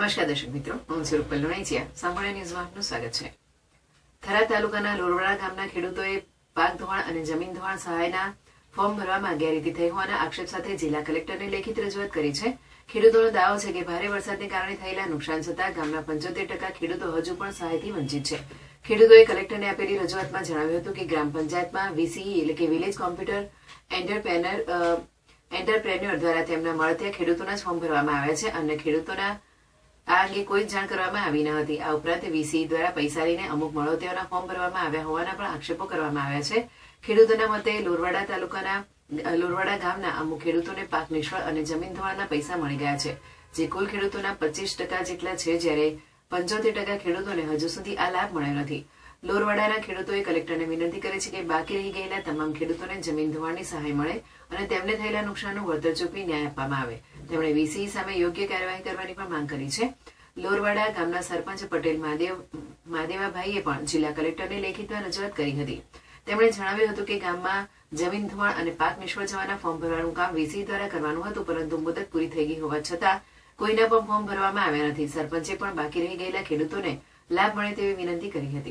નમસ્કાર દર્શક મિત્રો, હું છું રૂપલ લુણાઈચિયા. સાંભળ્યા ન્યૂઝમાં આપનું સ્વાગત છે. થરા તાલુકાના લોરવાડા ગામના ખેડૂતોએ પાક ધોવાણ અને જમીન ધોવાણ સહાયના ફોર્મ ભરવામાં ગેરરીતિ થઈ હોવાના આક્ષેપ સાથે જિલ્લા કલેક્ટરને લેખિત રજૂઆત કરી છે. ખેડૂતોનો દાવો છે કે ભારે વરસાદને કારણે થયેલા નુકસાન છતાં ગામના પંચોતેર ટકા ખેડૂતો હજુ પણ સહાયથી વંચિત છે. ખેડૂતોએ કલેક્ટરને આપેલી રજૂઆતમાં જણાવ્યું હતું કે ગ્રામ પંચાયતમાં વીસીઈ એટલે કે વિલેજ કોમ્પ્યુટર એન્ટરપ્રેનર એન્ટરપ્રેન્યોર દ્વારા તેમના મળતિયા ખેડૂતોના જ ફોર્મ ભરવામાં આવ્યા છે. અને ખેડૂતોના આ અંગે કોઈ જાણ કરવામાં આવી ન હતી. આ ઉપરાંત વીસી દ્વારા પૈસા લઈને અમુક મળોતિયાઓના ફોર્મ ભરવામાં આવ્યા હોવાના પણ આક્ષેપો કરવામાં આવ્યા છે. ખેડૂતોના મતે લોરવાડા તાલુકાના લુરવાડા ગામના અમુક ખેડૂતોને પાક નિષ્ફળ અને જમીન ધોવાના પૈસા મળી ગયા છે, જે કુલ ખેડૂતોના પચીસ ટકા જેટલા છે, જ્યારે પંચોતેર ટકા ખેડૂતોને હજુ સુધી આ લાભ મળ્યો નથી. લોરવાડાના ખેડૂતોએ કલેક્ટરને વિનંતી કરી છે કે બાકી રહી ગયેલા તમામ ખેડૂતોને જમીન ધોવાણની સહાય મળે અને તેમને થયેલા નુકસાનનું વળતર ચૂકવી ન્યાય આપવામાં આવે. તેમણે વીસી સામે યોગ્ય કાર્યવાહી કરવાની પણ માંગ કરી છે. લોરવાડા ગામના સરપંચ પટેલ મહાદેવ મહાદેવાભાઈએ પણ જિલ્લા કલેક્ટરને લેખિતમાં રજૂઆત કરી હતી. તેમણે જણાવ્યું હતું કે ગામમાં જમીન ધોવાણ અને પાક નિષ્ફળ જવાના ફોર્મ ભરવાનું કામ વીસી દ્વારા કરવાનું હતું, પરંતુ મુદત પૂરી થઈ ગઈ હોવા છતાં કોઈના પણ ફોર્મ ભરવામાં આવ્યા નથી. સરપંચે પણ બાકી રહી ગયેલા ખેડૂતોને લાભ મળે તેવી વિનંતી કરી હતી.